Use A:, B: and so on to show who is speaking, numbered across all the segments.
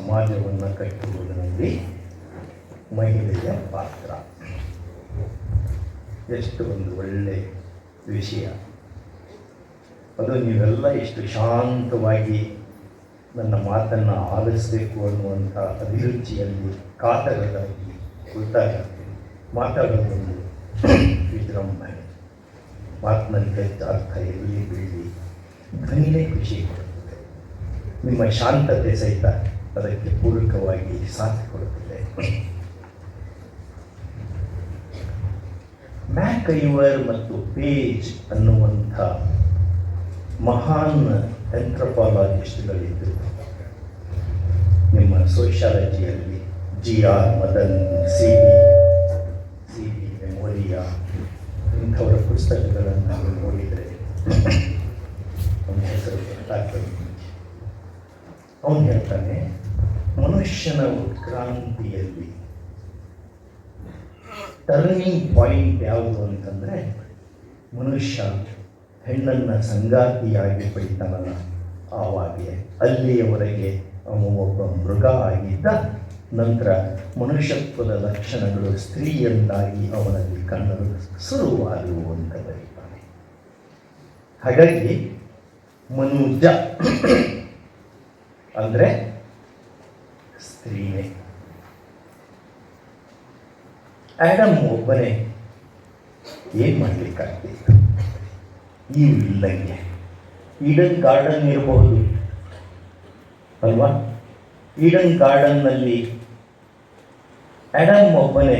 A: ಸಮಾಜವನ್ನು ಕಟ್ಟುವುದರಲ್ಲಿ ಮಹಿಳೆಯ ಪಾತ್ರ. ಎಷ್ಟು ಒಂದು ಒಳ್ಳೆ ವಿಷಯ. ಅದು ನೀವೆಲ್ಲ ಎಷ್ಟು ಶಾಂತವಾಗಿ ನನ್ನ ಮಾತನ್ನು ಆಲಿಸಬೇಕು ಅನ್ನುವಂಥ ಅಭಿರುಚಿಯಲ್ಲಿ ಕಾತರದಲ್ಲಿ ಕೂತಾಗ ಮಾತಾಡೋದೊಂದು ವಿಜೃಂಭಣೆ. ಮಾತಿನಲ್ಲಿ ಹೆಚ್ಚು ಅರ್ಥ ಎಲ್ಲಿ ಬೀಳಿ ಧ್ವನಿನೇ ಖುಷಿ ಕೊಡುತ್ತದೆ. ನಿಮ್ಮ ಶಾಂತತೆ ಸಹಿತ ಅದಕ್ಕೆ ಪೂರಕವಾಗಿ ಸಾಥ್ ಕೊಡುತ್ತದೆ. ಮ್ಯಾಕೈವರ್ ಮತ್ತು ಪೇಜ್ ಅನ್ನುವಂಥ ಮಹಾನ್ ಎಂಥ್ರಪಾಲಜಿಸ್ಟ್ಗಳಿದ್ದರು ನಿಮ್ಮ ಸೋಷಾಲಜಿಯಲ್ಲಿ G R Madan, C B C B Mamoria ಇಂಥವರ ಪುಸ್ತಕಗಳನ್ನು ನಾವು ನೋಡಿದರೆ ಅವನ ಹೆಸರು ಅವನು ಹೇಳ್ತಾನೆ ಮನುಷ್ಯನ ಉತ್ಕ್ರಾಂತಿಯಲ್ಲಿ ಟರ್ನಿಂಗ್ ಪಾಯಿಂಟ್ ಯಾವುದು ಅಂತಂದರೆ ಮನುಷ್ಯ ಹೆಣ್ಣನ್ನು ಸಂಗಾತಿಯಾಗಿ ಪಡಿತಾನಲ್ಲ ಆವಾಗೆ. ಅಲ್ಲಿಯವರೆಗೆ ಅವನು ಒಬ್ಬ ಮೃಗ ಆಗಿದ್ದ ನಂತರ ಮನುಷ್ಯತ್ವದ ಲಕ್ಷಣಗಳು ಸ್ತ್ರೀಯನ್ನಾಗಿ ಅವನಲ್ಲಿ ಕಂಡರು ಶುರುವಾದವು ಅಂತ ಬರೀತಾನೆ ಹಾಗಾಗಿ ಮನುಜ ಅಂದರೆ ಸ್ತ್ರೀನೇ. ಆ್ಯಡಮ್ ಒಬ್ಬನೇ ಏನು ಮಾಡಲಿಕ್ಕಾಗ್ತಿತ್ತು ನೀವು ಇಲ್ಲಂಗೆ ಈಡನ್ ಗಾರ್ಡನ್ ಇರಬಹುದು ಅಲ್ವಾ? ಈಡನ್ ಗಾರ್ಡನ್ನಲ್ಲಿ ಆ್ಯಡಮ್ ಒಬ್ಬನೇ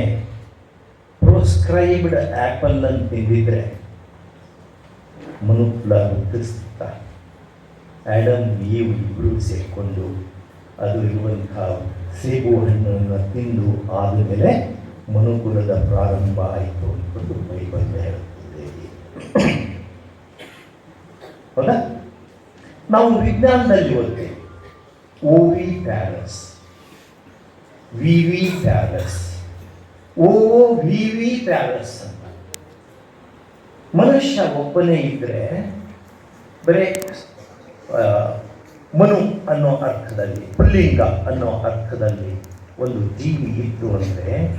A: ಪ್ರೋಸ್ಕ್ರೈಬ್ಡ್ ಆ್ಯಪಲ್ ಅನ್ನು ತಿಂದಿದ್ರೆ ಮನುಕುಲ ಮುಟ್ಟಿಸ್ತಾ ಆ್ಯಡಮ್ ಈವ್ ಇಬ್ಬರು ಸೇರಿಕೊಂಡು ಅದು ಇರುವಂಥ ಸೇಬು ಹಣ್ಣನ್ನು ತಿಂದು ಆದಮೇಲೆ ಮನುಕುಲದ ಪ್ರಾರಂಭ ಆಯಿತು ಅಂದ್ಕೊಂಡು ಬೈಬಲ್ ಹೇಳುತ್ತದೆ ಹೌದಾ ನಾವು ವಿಜ್ಞಾನದಲ್ಲಿ ಓದ್ತೇವೆ oviparous V V pairs ಓ ವಿ ವಿ ಪ್ಯಾರಸ್ ಅಂತ. ಮನುಷ್ಯ ಒಬ್ಬನೇ ಇದ್ದರೆ ಬರೇ ಮನು ಅನ್ನೋ ಅರ್ಥದಲ್ಲಿ, ಪುಲ್ಲಿಂಗ ಅನ್ನೋ ಅರ್ಥದಲ್ಲಿ ಒಂದು ಜೀವಿ ಇತ್ತು ಅಂದರೆ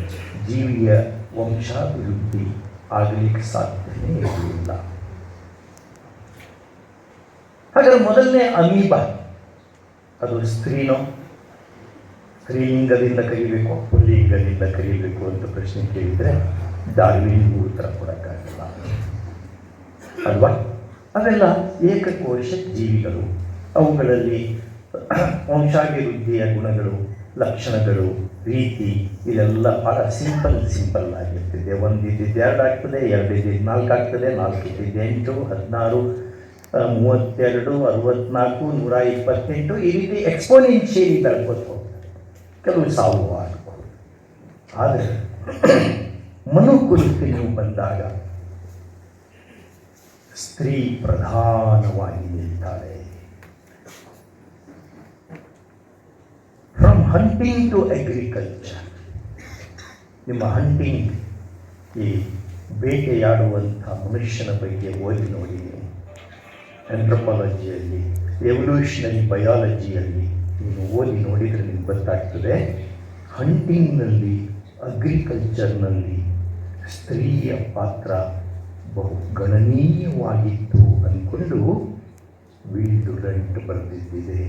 A: ಜೀವಿಯ ವಂಶಾಭಿವೃದ್ಧಿ ಆಗಲಿಕ್ಕೆ ಸಾಧ್ಯನೇ ಇರಲಿಲ್ಲ ಹಾಗಾದ್ರೆ ಮೊದಲನೇ ಅಮೀಬ, ಅದು ಸ್ತ್ರೀನೋ? ಸ್ತ್ರೀಲಿಂಗದಿಂದ ಕರೀಬೇಕು ಪುಲ್ಲಿಂಗದಿಂದ ಕರೀಬೇಕು ಅಂತ ಪ್ರಶ್ನೆ ಕೇಳಿದರೆ ಡಾರ್ವಿನ್ಗೂ ಉತ್ತರ ಕೊಡೋಕ್ಕಾಗಲ್ಲ. ಅಲ್ವಾ? ಅವೆಲ್ಲ ಏಕಕೋಶ ಜೀವಿಗಳು. ಅವುಗಳಲ್ಲಿ ವಂಶಾಭಿವೃದ್ಧಿಯ ಗುಣಗಳು, ಲಕ್ಷಣಗಳು, ರೀತಿ ಇದೆಲ್ಲ ಭಾಳ ಸಿಂಪಲ್ ಸಿಂಪಲ್ ಆಗಿರ್ತದೆ. ಒಂದು ಇದ್ದಿದ್ದು ಎರಡು ಆಗ್ತದೆ, ಎರಡು ಇದ್ದಿದ್ದು ನಾಲ್ಕು ಆಗ್ತದೆ, ನಾಲ್ಕು ಇದ್ದಿದ್ದು ಎಂಟು, ಹದಿನಾರು ಮೂವತ್ತೆರಡು, ಅರವತ್ನಾಲ್ಕು, ನೂರ ಇಪ್ಪತ್ತೆಂಟು, ಈ ರೀತಿ ಎಕ್ಸ್ಪೋನೆನ್ಷಿಯಲಿ ಬರ್ಬೋದು ಕೆಲವು ಸಾವು ಆಗ್ಬೋದು. ಆದರೆ ಮನುಕುಲಕ್ಕೆ ನೀವು ಬಂದಾಗ ಸ್ತ್ರೀ ಪ್ರಧಾನವಾಗಿ ನಿಲ್ತಾಳೆ. ಹಂಟಿಂಗ್ ಟು ಅಗ್ರಿಕಲ್ಚರ್ ನಿಮ್ಮ ಹಂಟಿಂಗ್ ಈ ಬೇಟೆಯಾಡುವಂಥ ಮನುಷ್ಯನ ಬಗ್ಗೆ ಓದಿ ನೋಡಿ ನೀವು. ಆಂಥ್ರಪಾಲಜಿಯಲ್ಲಿ ಎವಲ್ಯೂಷನರಿ ಬಯಾಲಜಿಯಲ್ಲಿ ನೀವು ಓದಿ ನೋಡಿದರೆ ನಿಮ್ಗೆ ಗೊತ್ತಾಗ್ತದೆ. ಹಂಟಿಂಗ್ನಲ್ಲಿ ಅಗ್ರಿಕಲ್ಚರ್ನಲ್ಲಿ ಸ್ತ್ರೀಯ ಪಾತ್ರ ಬಹು ಗಣನೀಯವಾಗಿತ್ತು ಅಂದ್ಕೊಂಡು ವಿಲ್ಡುರೆಂಟ್ ಬರೆದಿದ್ದಿದೆ.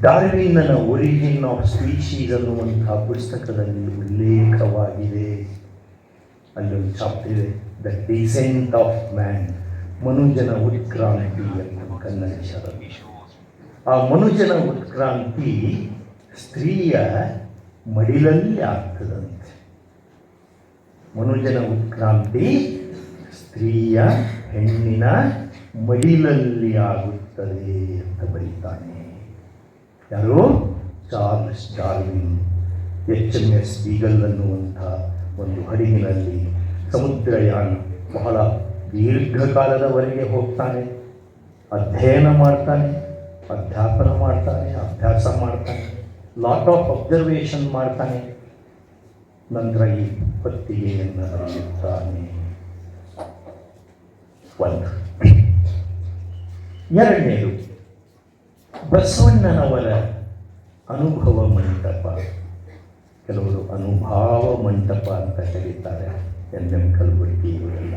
A: ಡಾರ್ವಿನ್ನನ ಒರಿಜಿನ್ ಆಫ್ ಸ್ಪೀಶೀಸ್ ಅನ್ನುವಂಥ ಪುಸ್ತಕದಲ್ಲಿ ಉಲ್ಲೇಖವಾಗಿದೆ ಅಲ್ಲೊಂದು ಇದೆ. ದ ಡಿಸೆಂಟ್ ಆಫ್ ಮ್ಯಾನ್ ಮನುಜನ ಉತ್ಕ್ರಾಂತಿ ಅಂತ ಶರ ಆ ಮನುಜನ ಉತ್ಕ್ರಾಂತಿ ಸ್ತ್ರೀಯ ಮಡಿಲಲ್ಲಿ ಆಗ್ತದಂತೆ. ಮನುಜನ ಉತ್ಕ್ರಾಂತಿ ಸ್ತ್ರೀಯ ಹೆಣ್ಣಿನ ಮಡಿಲಲ್ಲಿ ಆಗುತ್ತದೆ ಅಂತ ಬರೀತಾನೆ. ಯಾರು Charles Darwin, H M S Beagle ಅನ್ನುವಂಥ ಒಂದು ಹಡಗಿನಲ್ಲಿ ಸಮುದ್ರಯಾನ ಬಹಳ ದೀರ್ಘಕಾಲದವರೆಗೆ ಹೋಗ್ತಾನೆ, ಅಧ್ಯಯನ ಮಾಡ್ತಾನೆ, ಅಧ್ಯಾಪನ ಮಾಡ್ತಾನೆ, ಅಭ್ಯಾಸ ಮಾಡ್ತಾನೆ ಲಾಟ್ ಆಫ್ ಅಬ್ಸರ್ವೇಷನ್ ಮಾಡ್ತಾನೆ. ನಂತರ ಈ ಹೊತ್ತಿಗೆಯನ್ನು ಬರೆಯುತ್ತಾನೆ. ಒಂದು. ಎರಡನೇದು. ಬಸವಣ್ಣನವರ ಅನುಭವ ಮಂಟಪ. ಕೆಲವರು ಅನುಭಾವ ಮಂಟಪ ಅಂತ ಕರೀತಾರೆ. ಎನ್ ಎಂ ಕಲಬುರ್ಗಿ ಇವರೆಲ್ಲ.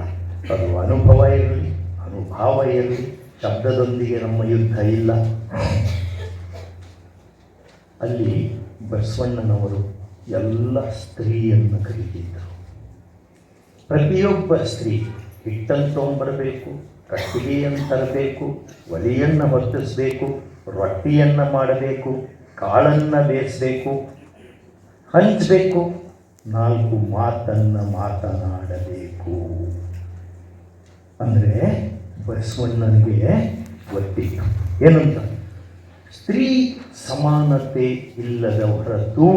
A: ಅದು ಅನುಭವ ಇರಲಿ, ಅನುಭಾವ ಇರಲಿ. ಶಬ್ದದೊಂದಿಗೆ ನಮ್ಮ ಯುದ್ಧ ಇಲ್ಲ. ಅಲ್ಲಿ ಬಸವಣ್ಣನವರು ಎಲ್ಲ ಸ್ತ್ರೀಯನ್ನು ಕರೀತಿದ್ದರು ಪ್ರತಿಯೊಬ್ಬ ಸ್ತ್ರೀ ಹಿಟ್ಟನ್ನು ತೊಗೊಂಬರಬೇಕು ಕಟ್ಟಿಗೆಯನ್ನು ತರಬೇಕು, ಒಲೆಯನ್ನು ಹೊತ್ತಿಸಬೇಕು ರೊಟ್ಟಿಯನ್ನು ಮಾಡಬೇಕು, ಕಾಳನ್ನು ಬೇಯಿಸಬೇಕು, ಹಂಚಬೇಕು, ನಾಲ್ಕು ಮಾತನ್ನು ಮಾತನಾಡಬೇಕು. ಅಂದರೆ ಬಸವಣ್ಣನಿಗೆ ಗೊತ್ತಿತ್ತು ಏನಂತ? ಸ್ತ್ರೀ ಸಮಾನತೆ ಇಲ್ಲದ ಹೊರತು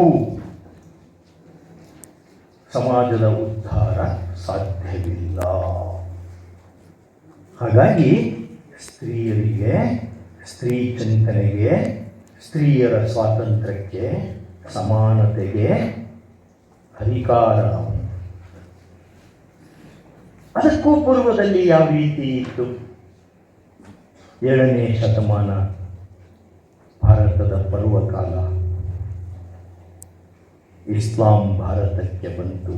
A: ಸಮಾಜದ ಉದ್ಧಾರ ಸಾಧ್ಯವಿಲ್ಲ. ಹಾಗಾಗಿ ಸ್ತ್ರೀಯರಿಗೆ ಸ್ತ್ರೀ ಚಿಂತನೆಗೆ ಸ್ತ್ರೀಯರ ಸ್ವಾತಂತ್ರ್ಯಕ್ಕೆ, ಸಮಾನತೆಗೆ ಅಧಿಕಾರ ಅದಕ್ಕೂ ಪೂರ್ವದಲ್ಲಿ ಯಾವ ರೀತಿ ಇತ್ತು? ಏಳನೇ ಶತಮಾನ ಭಾರತದ ಪರ್ವಕಾಲ. ಇಸ್ಲಾಂ ಭಾರತಕ್ಕೆ ಬಂತು.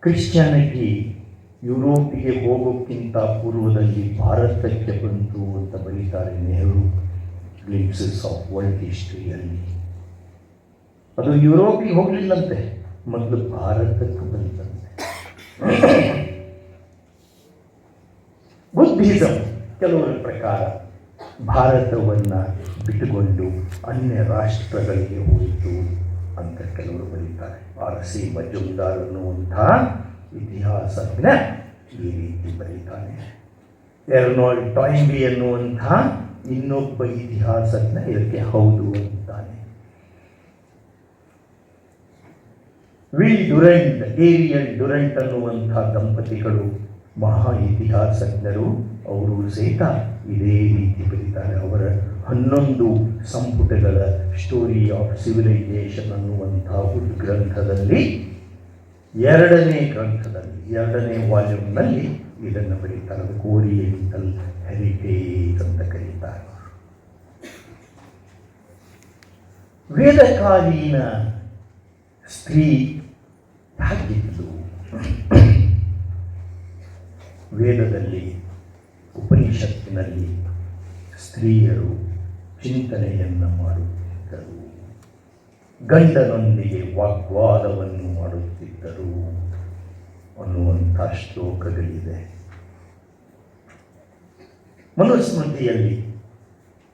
A: ಕ್ರಿಶ್ಚಿಯಾನಿಟಿ ಯುರೋಪಿಗೆ ಹೋಗೋಕ್ಕಿಂತ ಪೂರ್ವದಲ್ಲಿ ಭಾರತಕ್ಕೆ ಬಂತು ಅಂತ ಬರೀತಾರೆ ನೆಹರು ಗ್ಲಿಮ್ಸಸ್ ಆಫ್ ವರ್ಲ್ಡ್ ಹಿಸ್ಟ್ರಿಯಲ್ಲಿ. ಅದು ಯುರೋಪಿಗೆ ಹೋಗಲಿಲ್ಲಂತೆ, ಮೊದಲು ಭಾರತಕ್ಕೆ ಬಂತಂತೆ. ಬುದ್ಧಿಸಮ್ ಕೆಲವರ ಪ್ರಕಾರ ಭಾರತವನ್ನು ಬಿಟ್ಟುಕೊಂಡು ಅನ್ಯ ರಾಷ್ಟ್ರಗಳಿಗೆ ಹೋಯಿತು ಅಂತ ಕೆಲವರು ಬರೀತಾರೆ. ಪಾರಸಿ ಮಜುಮ್ದಾರ್ ಅನ್ನುವಂಥ ಇತಿಹಾಸಜ್ಞ ಈ ರೀತಿ ಬರೀತಾನೆ. ಎರ್ನಾಲ್ಡ್ ಟಾಯಿಂಬಿ ಎನ್ನುವಂತಹ ಇನ್ನೊಬ್ಬ ಇತಿಹಾಸಜ್ಞ ಇದಕ್ಕೆ ಹೌದು ಅಂತಾನೆ. ವಿಲ್ ಡುರೆಂಟ್ ಏರಿಯಲ್ ಡುರೆಂಟ್ ಅನ್ನುವಂಥ ದಂಪತಿಗಳು ಮಹಾ ಇತಿಹಾಸಜ್ಞರು. ಅವರು ಸಹಿತ ಇದೇ ರೀತಿ ಬರೀತಾರೆ. ಅವರ ಹನ್ನೊಂದು ಸಂಪುಟಗಳ ಸ್ಟೋರಿ ಆಫ್ ಸಿವಿಲೈಸೇಷನ್ ಅನ್ನುವಂಥ ಉದ್ಗ್ರಂಥದಲ್ಲಿ ಎರಡನೇ ಗ್ರಂಥದಲ್ಲಿ, ಎರಡನೇ ವಾಲ್ಯೂಮ್ನಲ್ಲಿ ಇದನ್ನು ಬರೀತಾರೆ. ಅದಕ್ಕೆ ಓರಿಯೆಂಟಲ್ ಹೆರಿಟೇಜ್ ಅಂತ ಕರೀತಾರೆ. ವೇದಕಾಲೀನ ಸ್ತ್ರೀ ಹೇಗಿದ್ಲು ವೇದದಲ್ಲಿ, ಉಪನಿಷತ್ತಿನಲ್ಲಿ ಸ್ತ್ರೀಯರು ಚಿಂತನೆಯನ್ನು ಮಾಡುತ್ತಿದ್ದರು. ಗಂಡನೊಂದಿಗೆ ವಾಗ್ವಾದವನ್ನು ಮಾಡುತ್ತಿದ್ದರು ಅನ್ನುವಂಥ ಶ್ಲೋಕಗಳಿದೆ. ಮನುಸ್ಮೃತಿಯಲ್ಲಿ,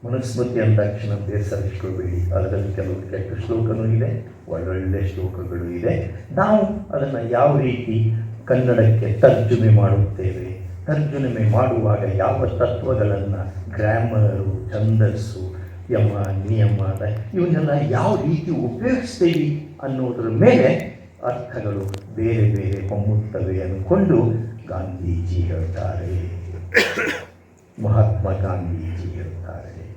A: ಮನುಸ್ಮೃತಿ ಅಂದ ತಕ್ಷಣ ಬೇಸರಿಸ್ಕೊಳ್ಬೇಡಿ ಅದರಲ್ಲಿ ಕೆಲವು ಕೆಟ್ಟ ಶ್ಲೋಕನೂ ಇದೆ, ಒಳ್ಳೊಳ್ಳೆ ಶ್ಲೋಕಗಳು ಇದೆ. ನಾವು ಅದನ್ನು ಯಾವ ರೀತಿ ಕನ್ನಡಕ್ಕೆ ತರ್ಜುಮೆ ಮಾಡುತ್ತೇವೆ? ತರ್ಜುಮೆ ಮಾಡುವಾಗ ಯಾವ ತತ್ವಗಳನ್ನು ಗ್ರಾಮರು ಛಂದಸ್ಸು ಯಮ ನಿಯಮ ಇವನ್ನೆಲ್ಲ ಯಾವ ರೀತಿ ಉಪಯೋಗಿಸ್ತೀವಿ ಅನ್ನೋದ್ರ ಮೇಲೆ ಅರ್ಥಗಳು ಬೇರೆ ಬೇರೆ ಹೊಮ್ಮುತ್ತವೆ ಅಂದ್ಕೊಂಡು ಗಾಂಧೀಜಿ ಹೇಳ್ತಾರೆ. ಮಹಾತ್ಮ ಗಾಂಧೀಜಿ ಹೇಳ್ತಾರೆ.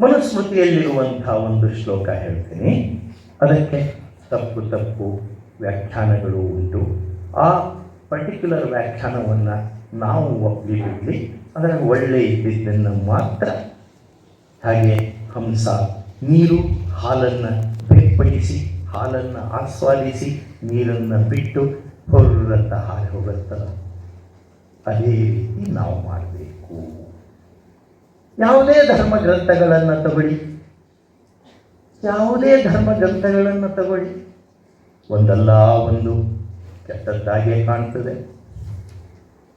A: ಮನುಸ್ಮೃತಿಯಲ್ಲಿರುವಂಥ ಒಂದು ಶ್ಲೋಕ ಹೇಳ್ತೀನಿ. ಅದಕ್ಕೆ ತಪ್ಪು ತಪ್ಪು ವ್ಯಾಖ್ಯಾನಗಳು ಉಂಟು. ಆ ಪರ್ಟಿಕ್ಯುಲರ್ ವ್ಯಾಖ್ಯಾನವನ್ನು ನಾವು ಒಪ್ಪಿಗೆ ಅದರ ಒಳ್ಳೆ ಇದ್ದಿದ್ದನ್ನು ಮಾತ್ರ ಹಾಗೆ ಹಂಸ, ನೀರು, ಹಾಲನ್ನು ಬೇರ್ಪಡಿಸಿ, ಹಾಲನ್ನು ಆಸ್ವಾದಿಸಿ, ನೀರನ್ನು ಬಿಟ್ಟು ಹೊರಂತ ಹಾಲು ಹೋಗುತ್ತಲ್ಲ. ಅದೇ ರೀತಿ ನಾವು ಮಾಡಬೇಕು. ಯಾವುದೇ ಧರ್ಮ ಗ್ರಂಥಗಳನ್ನು ತಗೊಳ್ಳಿ. ಯಾವುದೇ ಧರ್ಮ ಗ್ರಂಥಗಳನ್ನು ತಗೊಳ್ಳಿ. ಒಂದಲ್ಲ ಒಂದು ಕೆಟ್ಟದ್ದಾಗೆ ಕಾಣ್ತದೆ.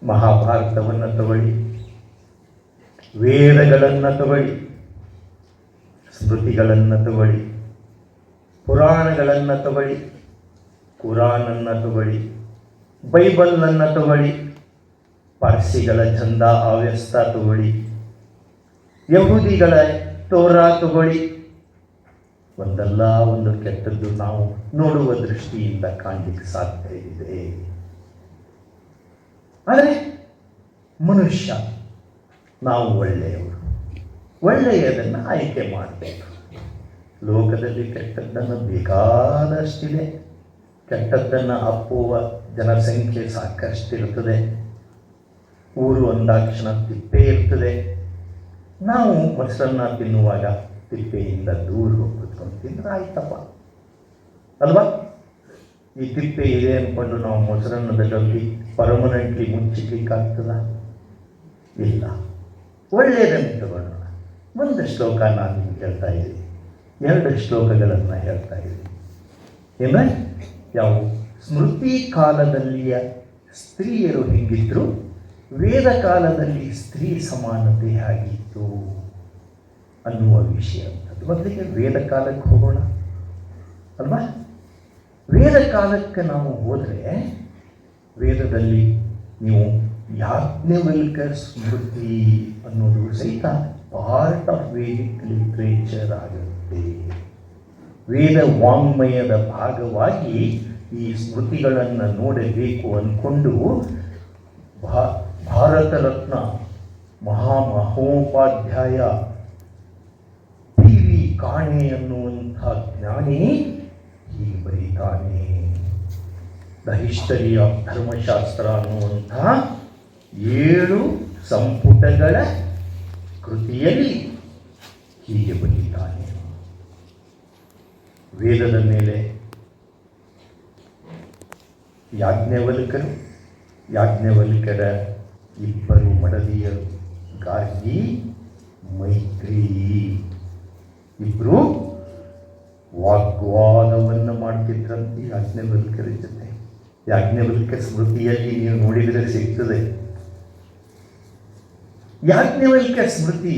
A: ಮಹಾಭಾರತವನ್ನು ತಗೊಳ್ಳಿ. ವೇದಗಳನ್ನು ತಗೊಳ್ಳಿ, ಸ್ಮೃತಿಗಳನ್ನು ತಗೊಳ್ಳಿ, ಪುರಾಣಗಳನ್ನು ತಗೊಳ್ಳಿ, ಕುರಾನನ್ನು ತಗೊಳ್ಳಿ ಬೈಬಲನ್ನು ತಗೊಳ್ಳಿ, ಪಾರ್ಸಿಗಳ ಚಂದ ಅವ್ಯಸ್ತ ತಗೊಳ್ಳಿ, ಯಹೂದಿಗಳ ತೋರ ತಗೊಳ್ಳಿ. ಒಂದಲ್ಲ ಒಂದು ಕೆಟ್ಟದ್ದು ನಾವು ನೋಡುವ ದೃಷ್ಟಿಯಿಂದ ಕಾಣಲಿಕ್ಕೆ ಸಾಧ್ಯ ಇದೆ. ಆದರೆ ಮನುಷ್ಯ ನಾವು ಒಳ್ಳೆಯವರು. ಒಳ್ಳೆಯದನ್ನು ಆಯ್ಕೆ ಮಾಡಬೇಕು. ಲೋಕದಲ್ಲಿ ಕೆಟ್ಟದ್ದನ್ನು ಬೇಕಾದಷ್ಟಿದೆ. ಕೆಟ್ಟದ್ದನ್ನು ಅಪ್ಪುವ ಜನಸಂಖ್ಯೆ ಸಾಕಷ್ಟಿರುತ್ತದೆ. ಊರು ಅಂದಾಕ್ಷಣ ತಿಪ್ಪೆ ಇರ್ತದೆ ನಾವು ಮೊಸರನ್ನ ತಿನ್ನುವಾಗ ತಿಪ್ಪೆಯಿಂದ ದೂರ ಹೋಗಿ ಕುತ್ಕೊಂಡು ತಿಂದ್ರೆ ಆಯ್ತಪ್ಪ. ಅಲ್ವಾ? ಈ ತಿಪ್ಪೆ ಇದೆ ಅಂದ್ಕೊಂಡು ನಾವು ಮೊಸರನ್ನದಲ್ಲಿ ಪರ್ಮನೆಂಟ್ಲಿ ಮುಚ್ಚಿಕ್ಲಿಕ್ಕಾಗ್ತದ? ಇಲ್ಲ. ಒಳ್ಳೆಯದನ್ನು ತಗೊಳ್ಳೋಣ ಒಂದು ಶ್ಲೋಕ ನಾನು ಹೇಳ್ತಾ ಇದ್ದೀನಿ. ಎರಡು ಶ್ಲೋಕಗಳನ್ನು ಹೇಳ್ತಾ ಇದ್ದೀನಿ. ಏನ? ಯಾವ ಸ್ಮೃತಿ ಕಾಲದಲ್ಲಿಯ ಸ್ತ್ರೀಯರು ಹೆಂಗಿದ್ರು? ವೇದ ಕಾಲದಲ್ಲಿ ಸ್ತ್ರೀ ಸಮಾನತೆ ಆಗಿತ್ತು ಅನ್ನುವ ವಿಷಯ ಅಂತದ್ದು ಮೊದಲಿಗೆ ವೇದ ಕಾಲಕ್ಕೆ ಹೋಗೋಣ. ಅಲ್ವಾ? ವೇದ ಕಾಲಕ್ಕೆ ನಾವು ಹೋದರೆ ವೇದದಲ್ಲಿ ನೀವು ಯಾಜ್ಞವಲ್ಕ ಸ್ಮೃತಿ ಅನ್ನೋದು ಸಹಿತ ಪಾರ್ಟ್ ಆಫ್ ವೇದಿಕ್ ಲಿಟ್ರೇಚರ್ ಆಗುತ್ತೆ ವೇದ ವಾಂಗ್ಮಯದ ಭಾಗವಾಗಿ ಈ ಸ್ಮೃತಿಗಳನ್ನು ನೋಡಬೇಕು ಅಂದ್ಕೊಂಡು ಭಾ, ಭಾರತ ರತ್ನ ಮಹಾಮಹೋಪಾಧ್ಯಾಯ ಪಿ ವಿ ಕಾಣೆ ಅನ್ನುವಂಥ ಜ್ಞಾನಿ ಈ ಬರೀತಾನೆ. ದ ಹಿಸ್ಟರಿ ಆಫ್ ಧರ್ಮಶಾಸ್ತ್ರ ಅನ್ನುವಂಥ ಏಳು ಸಂಪುಟಗಳ ಕೃತಿಯಲ್ಲಿ ಹೀಗೆ ಬಂದಿದ್ದಾನೆ ವೇದದ ಮೇಲೆ ಯಾಜ್ಞವಲ್ಕರು, ಯಾಜ್ಞವಲ್ಕರ ಇಬ್ಬರು ಮಡದಿಯರು ಗಾರ್ಗಿ, ಮೈತ್ರಿ. ಇಬ್ಬರು ವಾಗ್ವಾದವನ್ನು ಮಾಡ್ತಿದ್ರಂತೆ ಯಾಜ್ಞವಲ್ಕರ ಜೊತೆ. ಯಾಜ್ಞವಲ್ಕ ಸ್ಮೃತಿಯಲ್ಲಿ ನೀವು ನೋಡಿದರೆ ಸಿಗ್ತದೆ. ಯಾಜ್ಞವಲ್ಕ ಸ್ಮೃತಿ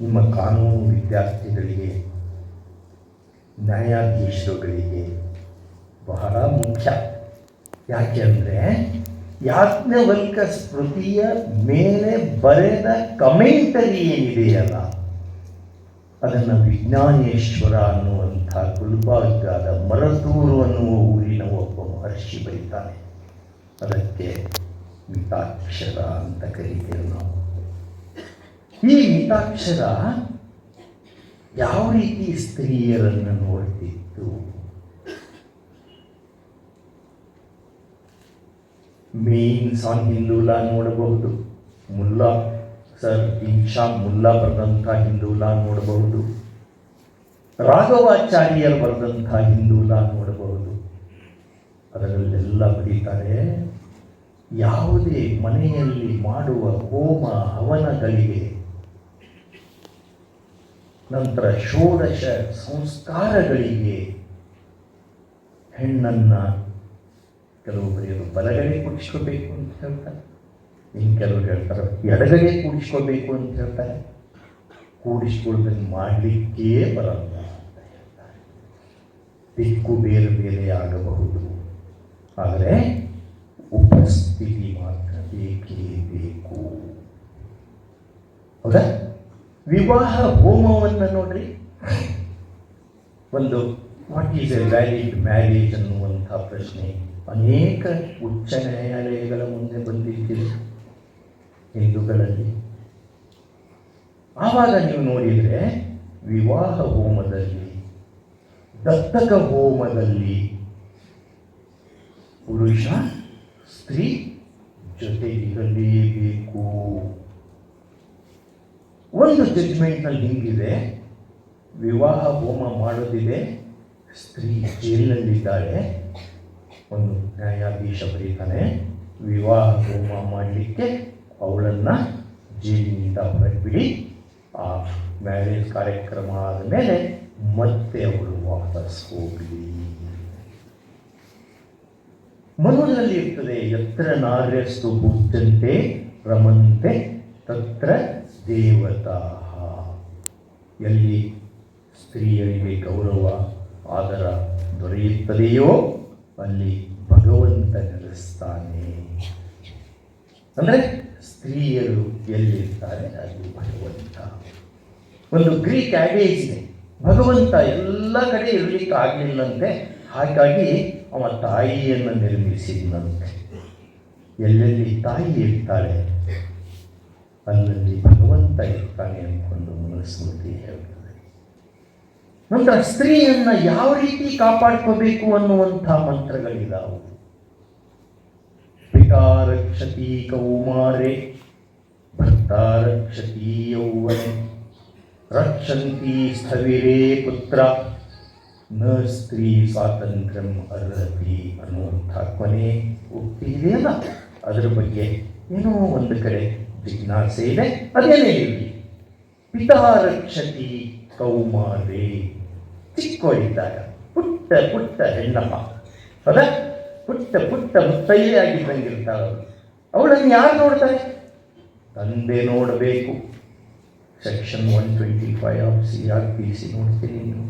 A: ನಿಮ್ಮ ಕಾನೂನು ವಿದ್ಯಾರ್ಥಿಗಳಿಗೆ, ನ್ಯಾಯಾಧೀಶರುಗಳಿಗೆ ಬಹಳ ಮುಖ್ಯ. ಯಾಕೆ ಅಂದರೆ ಯಾಜ್ಞವಲ್ಕ ಸ್ಮೃತಿಯ ಮೇಲೆ ಬರೆದ ಕಮೆಂಟರಿ ಏನಿದೆಯಲ್ಲ, ಅದನ್ನು ವಿಜ್ಞಾನೇಶ್ವರ ಅನ್ನುವಂಥ ಗುಲ್ಬಾಗಾದ ಮರತೂರು ಅನ್ನುವ ಊರಿನ ಒಬ್ಬ ಮಹರ್ಷಿ ಬರೀತಾನೆ. ಅದಕ್ಕೆ ಮಿತಾಕ್ಷರ ಅಂತ ಕರಿತೀವಿ ನಾವು ಈ ಯಾವ ರೀತಿ ಸ್ತ್ರೀಯರನ್ನು ನೋಡ್ತಿತ್ತು ಮೇನ್ ಸಾಂಗ್ ಹಿಂದೂಲಾ ನೋಡಬಹುದು ಮುಲ್ಲಾ ಸರ್ ಇನ್ಶಾ ಮುಲ್ಲಾ ಬರೆದಂಥ ಹಿಂದೂಲಾ ನೋಡಬಹುದು ರಾಘವಾಚಾರ್ಯರು ಬರೆದಂಥ ಹಿಂದೂಲಾ ನೋಡಬಹುದು ಅದರಲ್ಲೆಲ್ಲ ಬರೀತಾರೆ ಯಾವುದೇ ಮನೆಯಲ್ಲಿ ಮಾಡುವ ಹೋಮ ಹವನಗಳಿಗೆ ನಂತರ ಷೋಡಶ ಸಂಸ್ಕಾರಗಳಿಗೆ ಹೆಣ್ಣನ್ನು ಕೆಲವು ಬರೆಯೋದು ಬಲಗಡೆ ಕೂಡಿಸ್ಕೋಬೇಕು ಅಂತ ಹೇಳ್ತಾರೆ. ಇನ್ನು ಕೆಲವರು ಹೇಳ್ತಾರೆ, ಎಡಗಡೆ ಕೂಡಿಸ್ಕೋಬೇಕು ಅಂತ ಹೇಳ್ತಾರೆ. ಕೂಡಿಸ್ಕೊಳ್ಳೋದನ್ನು ಮಾಡಲಿಕ್ಕೇ ಬರಲ್ಲ ಅಂತ ಹೇಳ್ತಾರೆ. ದಿಕ್ಕು ಬೇರೆ ಬೇರೆ ಆಗಬಹುದು. ಆದರೆ ಹೌದಾ? ವಿವಾಹ ಹೋಮವನ್ನು ನೋಡ್ರಿ. ಒಂದು what is a valid marriage ಅನ್ನುವಂಥ ಪ್ರಶ್ನೆ. ಅನೇಕ ಉಚ್ಚ ನ್ಯಾಯಾಲಯಗಳ ಮುಂದೆ ಬಂದಿದ್ದೀವಿ ಹಿಂದೂಗಳಲ್ಲಿ. ಆವಾಗ ನೀವು ನೋಡಿದರೆ ವಿವಾಹ ಹೋಮದಲ್ಲಿ, ದತ್ತಕ ಹೋಮದಲ್ಲಿ ಪುರುಷ, ಸ್ತ್ರೀ ಜೊತೆ ಜೊತೆಗಿರಲೇಬೇಕು. ಒಂದು ಜಡ್ಜ್ಮೆಂಟ್ನಲ್ಲಿ ಹಿಂಗಿದೆ? ವಿವಾಹ ಹೋಮ ಮಾಡೋದಿದೆ. ಸ್ತ್ರೀ ಜೈಲಿನಲ್ಲಿದ್ದಾಳೆ. ಒಂದು ನ್ಯಾಯಾಧೀಶ ಬರೀತಾನೆ. ವಿವಾಹ ಹೋಮ ಮಾಡಲಿಕ್ಕೆ ಅವಳನ್ನು ಜೈಲಿನಿಂದ ಹೊರಬಿಡಿ ಆ ಮ್ಯಾರೇಜ್ ಕಾರ್ಯಕ್ರಮ ಆದ ಮೇಲೆ ಮತ್ತೆ ಅವಳು ವಾಪಸ್ ಹೋಗಲಿ. ಮನುವಿನಲ್ಲಿ ಇರ್ತದೆ ಎತ್ತರ ನಾರ್ಯಸ್ತು ಬುದ್ಧಂತೆ ರಮಂತೆ, ತತ್ರ ದೇವತಾ ಎಲ್ಲಿ ಸ್ತ್ರೀಯರಿಗೆ ಗೌರವ, ಆದರ ದೊರೆಯುತ್ತದೆಯೋ ಅಲ್ಲಿ ಭಗವಂತ ನೆಲೆಸ್ತಾನೆ. ಅಂದರೆ ಸ್ತ್ರೀಯರು ಎಲ್ಲಿರ್ತಾರೆ? ಅಲ್ಲಿ ಭಗವಂತ. ಒಂದು ಗ್ರೀಕ್ ಆಡೇಜ್ ಇದೆ. ಭಗವಂತ ಎಲ್ಲ ಕಡೆ ಇರಲಿಕ್ಕೆ ಆಗಲಿಲ್ಲಂತೆ. ಹಾಗಾಗಿ ಅವನ ತಾಯಿಯನ್ನು ನಿರ್ಮಿಸಿದಂತೆ ಎಲ್ಲೆಲ್ಲಿ ತಾಯಿ ಇರ್ತಾಳೆ? ಅಲ್ಲಲ್ಲಿ ಭಗವಂತ ಇರ್ತಾನೆ ಅಂದ್ಕೊಂಡು ಮನಸ್ಮೃತಿ ಹೇಳ್ತದೆ. ನಂತರ ಸ್ತ್ರೀಯನ್ನ ಯಾವ ರೀತಿ ಕಾಪಾಡ್ಕೋಬೇಕು ಅನ್ನುವಂಥ ಮಂತ್ರಗಳಿದಾವು. ಪಿತಾ ರಕ್ಷತಿ ಕೌಮಾರೆ ಭರ್ತಾ ರಕ್ಷತಿ ಯೌವನೆ ರಕ್ಷಂತಿ ಸ್ಥವಿರೇ ಪುತ್ರ, ನ ಸ್ತ್ರೀ ಸ್ವಾತಂತ್ರ್ಯಂ ಅರ್ಹತಿ ಅನ್ನುವಂಥ ಕೊನೆ ಉಕ್ತಿ ಇದೆಯಲ್ಲ? ಅದರ ಬಗ್ಗೆ ಏನೋ ಒಂದು ಕಡೆ ಜಿಜ್ಞಾಸೆ ಇದೆ ಅದೇನೇ ಇರಲಿ ಪಿತಾ ರಕ್ಷತಿ ಕೌಮಾರೇ ಚಿಕ್ಕವಳಿದ್ದಾಗ ಪುಟ್ಟ ಪುಟ್ಟ ಹೆಣ್ಣಮ್ಮ ಹೌದಾ ಪುಟ್ಟ ಪುಟ್ಟ ಮುತ್ತೈದೆ ಆಗಿದ್ದಂಗಿರ್ತಾಳೆ ಅವಳು ಅವಳನ್ನು ಯಾರು ನೋಡ್ತಾರೆ ತಂದೆ ನೋಡಬೇಕು section one twenty five of C R P C ನೋಡ್ತೀನಿ ನೀವು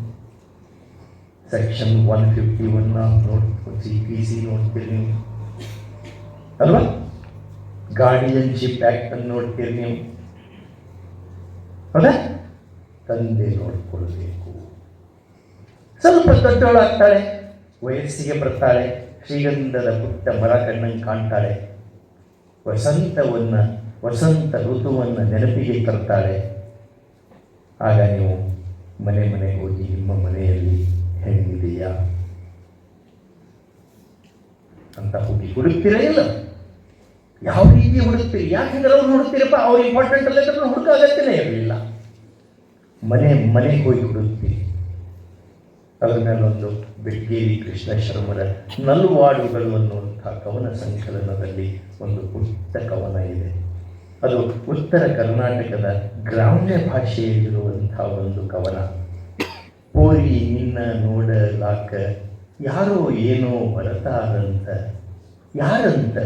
A: section one fifty one of ನೋಡ್ ಸಿ ಪಿ ಸಿ ನೋಡ್ತೀರಿ ನೀವು ಅಲ್ವಾ ಗಾರ್ಡಿಯನ್ಶಿಪ್ ಆ್ಯಕ್ಟ್ ಅನ್ನು ನೋಡ್ತೀರಿ ನೀವು. ಹೌದಾ ತಂದೆ ನೋಡಿಕೊಳ್ಬೇಕು. ಸ್ವಲ್ಪ ದೊಡ್ಡವಳಾಗ್ತಾಳೆ ವಯಸ್ಸಿಗೆ ಬರ್ತಾಳೆ, ಶ್ರೀಗಂಧದ ಪುಟ್ಟ ಮರ ಕಣ್ಣಂಗೆ ಕಾಣ್ತಾಳೆ. ವಸಂತವನ್ನು ವಸಂತ ಋತುವನ್ನು ನೆನಪಿಗೆ ತರ್ತಾಳೆ. ಆಗ ನೀವು ಮನೆ ಮನೆಗೆ ಹೋಗಿ ನಿಮ್ಮ ಮನೆಯಲ್ಲಿ ಹೆಣ್ಣಿದೆಯಾ ಅಂತ ಹೋಗಿ ಹುಡುಕ್ತೀರಾ ಇಲ್ಲ? ಯಾವ ರೀತಿ ಹುಡುಕ್ತೀರಿ ಯಾಕಂದ್ರೆ ಅವ್ರು ಹುಡುಕ್ತೀರಪ್ಪ ಅವ್ರು ಇಂಪಾರ್ಟೆಂಟ್ ಅಲ್ಲ ಹುಡುಕ ಅಗತ್ಯನೇ ಇರಲಿಲ್ಲ. ಮನೆ, ಮನೆಗೆ ಹೋಗಿ ಹುಡುಕ್ತೀರಿ ಅದರ ಮೇಲೊಂದು ಬೆಡ್ಗೇರಿ ಕೃಷ್ಣ ಶರ್ಮರ ನಲ್ವಾಡುಗಳು ಅನ್ನುವಂಥ ಕವನ ಸಂಕಲನದಲ್ಲಿ ಒಂದು ಪುಟ್ಟ ಕವನ ಇದೆ. ಅದು ಉತ್ತರ ಕರ್ನಾಟಕದ ಗ್ರಾಮ್ಯ ಭಾಷೆಯಲ್ಲಿರುವಂಥ ಒಂದು ಕವನ. ಪೋರಿ ನಿನ್ನ ನೋಡಲಾಕ ಯಾರೋ ಏನೋ ಬರತಾರಂತ ಯಾರಂತ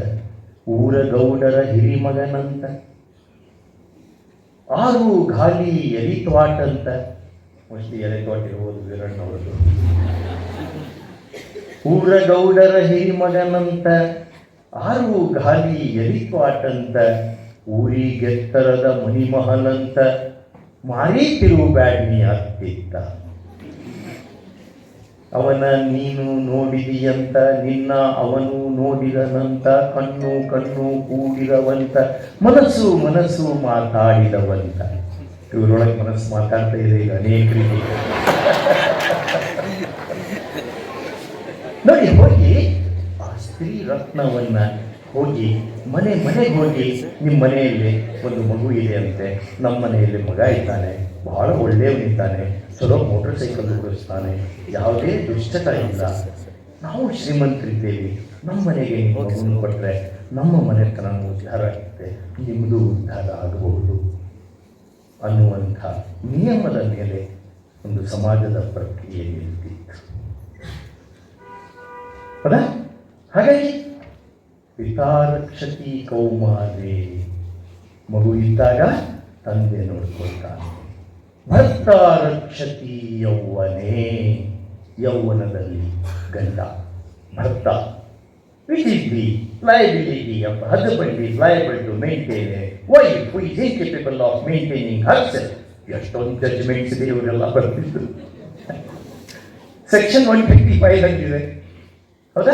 A: ಊರಗೌಡರ ಹಿರಿಮಗನಂತ. ಆರು ಗಾಲಿ ಅಂತ ಮೋಸ್ಟ್ಲಿ ಎಲೆತ್ವಾಟ ಇರ್ಬೋದು ಊರ ಗೌಡರ ಹಿರಿಮಗನಂತ. ಆರು ಗಾಲಿ ಊರಿ ಊರಿಗೆತ್ತರದ ಮಣಿಮಹಲಂತ ಮಾರಿ ತಿರುವುಬ್ಯಾಡ್ನಿ ಆಗ್ತಿತ್ತ. ಅವನ ನೀನು ನೋಡಿದಿಯಂತ, ನಿನ್ನ ಅವನು ನೋಡಿದನಂತ, ಕಣ್ಣು ಕಣ್ಣು ಕೂಡಿರವಂತ ಮನಸ್ಸು ಮನಸ್ಸು ಮಾತಾಡಿದವಂತ. ಇವರೊಳಗೆ ಮನಸ್ಸು ಮಾತಾಡ್ತಾ ಇದೆ ಈಗ ಅನೇಕರಿಗೆ. ನೋಡಿ, ಹೋಗಿ ಆ ಸ್ತ್ರೀ ರತ್ನವನ್ನ ಹೋಗಿ, ಮನೆ ಮನೆಗೆ ಹೋಗಿ ನಿಮ್ಮ ಮನೆಯಲ್ಲಿ ಒಂದು ಮಗು ಇದೆ ಅಂತೆ ನಮ್ಮ ಮನೆಯಲ್ಲಿ ಮಗ ಇದ್ದಾನೆ. ಬಹಳ ಒಳ್ಳೆಯವನಿದ್ದಾನೆ ಚಲೋ ಮೋಟರ್ ಸೈಕಲ್ ಓಡಿಸ್ತಾನೆ. ಯಾವುದೇ ದುಷ್ಟತ ಇಲ್ಲ. ನಾವು ಶ್ರೀಮಂತರಿದ್ದೇವೆ. ನಮ್ಮ ಮನೆಗೆ ಮಗುವನ್ನು ಕೊಟ್ಟರೆ ನಮ್ಮ ಮನೆತನ ಉದ್ಧಾರ ಆಗುತ್ತೆ ನಿಮ್ಮದು ಉದ್ಧಾರ ಆಗಬಹುದು ಅನ್ನುವಂಥ ನಿಯಮದ ಮೇಲೆ ಒಂದು ಸಮಾಜದ ಪ್ರಕ್ರಿಯೆ ನಿಂತಿತ್ತು ಅದ ಹಾಗಾಗಿ ಪಿತಾರಕ್ಷತಿ ಕೌಮಾರೇ ಮಗು ಇದ್ದಾಗ ತಂದೆ ನೋಡ್ಕೊಳ್ತಾನೆ. ಭರ್ತ ರಕ್ಷತಿ ಯೌವನೇ, ಯೌವನದಲ್ಲಿ ಗಂಡ, ಭರ್ತ. Which is the liability of husband is liable to maintain wife is incapable of maintaining hers ಎಷ್ಟೊಂದು ಜಡ್ಜ್ಮೆಂಟ್ಸ್ ಇದೆ ಇವರೆಲ್ಲ ಬರ್ತಿದ್ರು ಸೆಕ್ಷನ್ ಒನ್ ಫಿಫ್ಟಿ ಫೈವ್ ಅಂತಿದೆ ಹೌದಾ?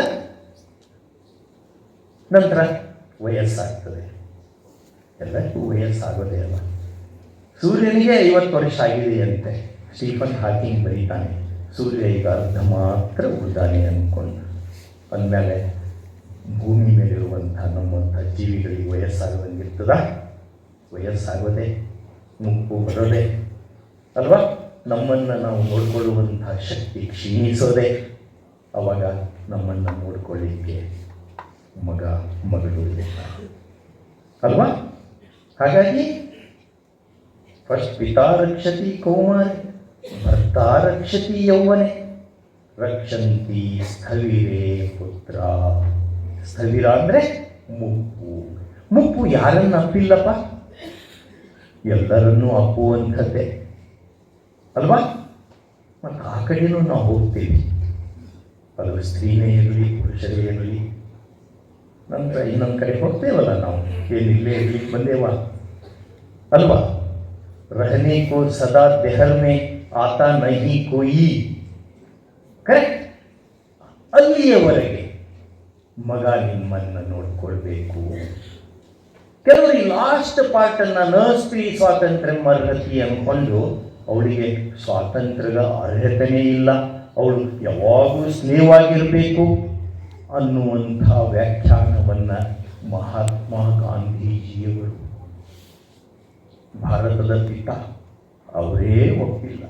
A: ನಂತರ ವಯಸ್ಸಾಗ್ತದೆ. ಎಲ್ಲರಿಗೂ ವಯಸ್ಸಾಗೋದೇ ಅಲ್ಲ. ಸೂರ್ಯನಿಗೆ ಐವತ್ತು ವರ್ಷ ಆಗಿದೆಯಂತೆ. ಸ್ಟೀಫನ್ ಹಾಕಿಂಗ್ ಬರೀತಾನೆ. ಸೂರ್ಯ ಈಗ ಅರ್ಧ ಮಾತ್ರ ಉಳಿದಾನೆ ಅಂದ್ಕೊಂಡು ಅಂದಮೇಲೆ ಭೂಮಿ ಮೇಲಿರುವಂಥ ನಮ್ಮಂಥ ಜೀವಿಗಳಿಗೆ ವಯಸ್ಸಾಗದಂಗಿರ್ತದ ವಯಸ್ಸಾಗೋದೆ, ಮುಪ್ಪು ಬರೋದೆ, ಅಲ್ವಾ? ನಮ್ಮನ್ನು ನಾವು ನೋಡಿಕೊಳ್ಳುವಂಥ ಶಕ್ತಿ ಕ್ಷೀಣಿಸೋದೆ ಅವಾಗ ನಮ್ಮನ್ನು ನೋಡಿಕೊಳ್ಳಿಕ್ಕೆ ಮಗ, ಮಗಳು ಇರ್ತಾರೆ ಅಲ್ವಾ? ಹಾಗಾಗಿ ಫಸ್ಟ್ ಪಿತಾ ರಕ್ಷತಿ ಕೌಮಾರಿ ಭರ್ತಾ ರಕ್ಷತಿ ಯೌವನೆ ರಕ್ಷಂತಿ ಸ್ಥವಿರೇ ಪುತ್ರ ಸ್ಥವಿರ ಅಂದರೆ ಮುಪ್ಪು. ಮುಪ್ಪು ಯಾರನ್ನು ಅಪ್ಪಿಲ್ಲಪ್ಪ? ಎಲ್ಲರನ್ನೂ ಅಪ್ಪುವಂಥದ್ದೇ. ಅಲ್ವಾ? ಮತ್ತು ಆ ಕಡೆಯೂ ನಾವು ಹೋಗ್ತೀವಿ. ಅದು ಸ್ತ್ರೀನೇ ಇರಲಿ, ಪುರುಷರೇ ಇರಲಿ. ನಂತರ ಇನ್ನೊಂದು ಕಡೆ ಹೋಗ್ತೇವಲ್ಲ ನಾವು? ಏನಿಲ್ಲೇ ಇರ್ಲಿಕ್ಕೆ ಬಂದೇವ? ಅಲ್ವಾ? रहने को सदा देहर में आता नहीं कोई ಕರೆಕ್ಟ್ ಅಲ್ಲಿಯವರೆಗೆ ಮಗ ನಿಮ್ಮನ್ನು ನೋಡ್ಕೊಳ್ಬೇಕು ಕೆಲವರು ಈ ಲಾಸ್ಟ್ ಪಾರ್ಟನ್ನು ನ ಸ್ತ್ರೀ ಸ್ವಾತಂತ್ರ್ಯ ಅರ್ಹತಿ ಅಂದ್ಕೊಂಡು ಅವಳಿಗೆ ಸ್ವಾತಂತ್ರ್ಯದ ಅರ್ಹತೆನೇ ಇಲ್ಲ ಅವಳು ಯಾವಾಗೂ ಸ್ನೇಹವಾಗಿರಬೇಕು ಅನ್ನುವಂಥ ವ್ಯಾಖ್ಯಾನವನ್ನು ಮಹಾತ್ಮ ಗಾಂಧೀಜಿಯವರು ಭಾರತದ ಪಿತ ಅವರೇ ಒಪ್ಪಿಲ್ಲ.